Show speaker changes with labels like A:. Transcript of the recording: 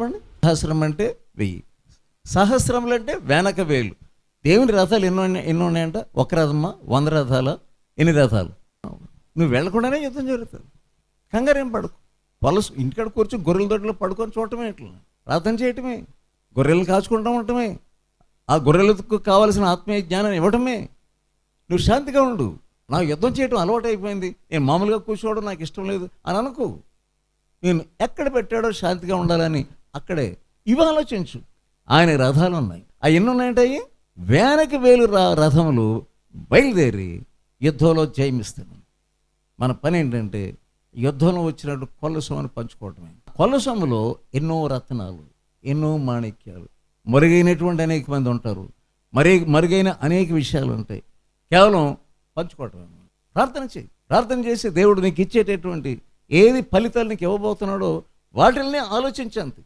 A: చెప్పండి. సహస్రం అంటే వెయ్యి. సహస్రములు అంటే వెనక వేలు. దేవుని రథాలు ఎన్నో ఉన్నాయి- ఎన్ని ఉన్నాయంట? ఒక రథమా? వంద రథాలా? ఎన్ని రథాలు? నువ్వు వెళ్ళకుండానే యుద్ధం జరుగుతుంది. కంగారేం పడుకో. పొలసు ఇంటికాడ కూర్చొని గొర్రెల దొడ్లో పడుకొని చూడటమే ఇట్లా. ప్రార్థన చేయటమే. గొర్రెలను కాచుకుంటూ ఉండటమే ఆ గొర్రెలకు కావాల్సిన ఆత్మీయ జ్ఞానం ఇవ్వటమే. నువ్వు శాంతిగా ఉండు. నాకు యుద్ధం చేయటం అలవాటు అయిపోయింది. నేను మామూలుగా కూర్చోవడం నాకు ఇష్టం లేదు అని అనుకో. నేను ఎక్కడ పెట్టాడో శాంతిగా ఉండాలని అక్కడే. ఇవి ఆలోచించు ఆయన రథాలు ఉన్నాయి. అవి ఎన్ని ఉన్నాయంటే వేనకి వేలు రా రథములు బయలుదేరి యుద్ధంలో జయమిస్తాను మన పని ఏంటంటే యుద్ధంలో వచ్చినట్టు కొల్లసొమ్మని పంచుకోవటమే. కొల్లసొమ్మలో ఎన్నో రత్నాలు ఎన్నో మాణిక్యాలు మరుగైనటువంటి అనేక మంది ఉంటారు. మరి మరుగైన అనేక విషయాలు ఉంటాయి. కేవలం పంచుకోవటమే. ప్రార్థన చేయి. ప్రార్థన చేసి దేవుడు నీకు ఇచ్చేటటువంటి ఏది ఫలితాలు నీకు ఇవ్వబోతున్నాడో వాటిల్ని ఆలోచించండి.